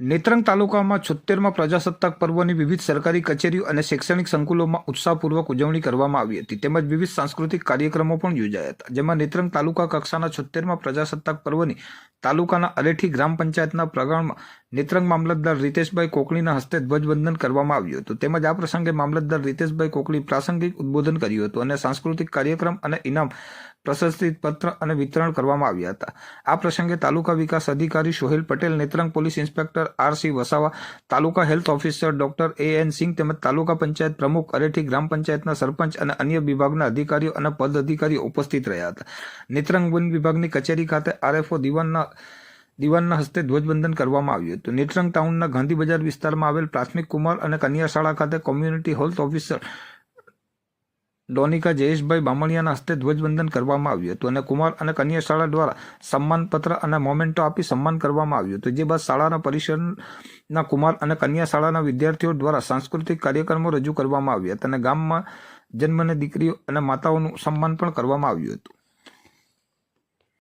નેત્રંગ તાલુકામાં છોતેરમાં પ્રજાસત્તાક પર્વની વિવિધ સરકારી કચેરીઓ અને શૈક્ષણિક સંકુલોમાં ઉત્સાહપૂર્વક ઉજવણી કરવામાં આવી હતી. તેમજ વિવિધ સાંસ્કૃતિક કાર્યક્રમો પણ યોજાયા હતા, જેમાં નેત્રંગ તાલુકા કક્ષાના છોતેરમાં પ્રજાસત્તાક પર્વની તાલુકાના અલેઠી ગ્રામ પંચાયતના પ્રગણમાં નેત્રંગ મામલતદાર રીતેશભાઈ કોકણીના હસ્તે ધ્વજવંદન કરવામાં આવ્યું હતું. તેમજ આ પ્રસંગે મામલતદાર રીતેશભાઈ કોકણી પ્રાસંગિક ઉદબોધન કર્યું હતું અને સાંસ્કૃતિક કાર્યક્રમ અને ઇનામ પ્રશસ્તિ પત્ર અને વિતરણ કરવામાં આવ્યા હતા. આ પ્રસંગે તાલુકા વિકાસ અધિકારી Sohel Patel, Netrang police inspector R C Vasava, taluka health officer doctor A N Singh તેમજ તાલુકા પંચાયત પ્રમુખ અરેઠી ગ્રામ પંચાયતના સરપંચ અને અન્ય વિભાગના અધિકારીઓ અને પદ અધિકારીઓ ઉપસ્થિત રહ્યા હતા. નેત્રંગ વન વિભાગની કચેરી ખાતે આરએફઓ દિવાનના દિવાનના હસ્તે ધ્વજવંદન કરવામાં આવ્યું હતું. નેત્રંગ ટાઉનના ગાંધી બજાર વિસ્તારમાં આવેલ પ્રાથમિક કુમાર અને કન્યા શાળા ખાતે community health officer Donika Jayeshbhai બામણિયાના હસ્તે ધ્વજવંદન કરવામાં આવ્યું હતું અને કુમાર અને કન્યા શાળા દ્વારા સન્માનપત્ર અને મોમેન્ટો આપી સન્માન કરવામાં આવ્યું હતું. જે બાદ શાળાના પરિસરના કુમાર અને કન્યા શાળાના વિદ્યાર્થીઓ દ્વારા સાંસ્કૃતિક કાર્યક્રમો રજૂ કરવામાં આવ્યા હતા અને ગામમાં જન્મને દીકરીઓ અને માતાઓનું સન્માન પણ કરવામાં આવ્યું હતું.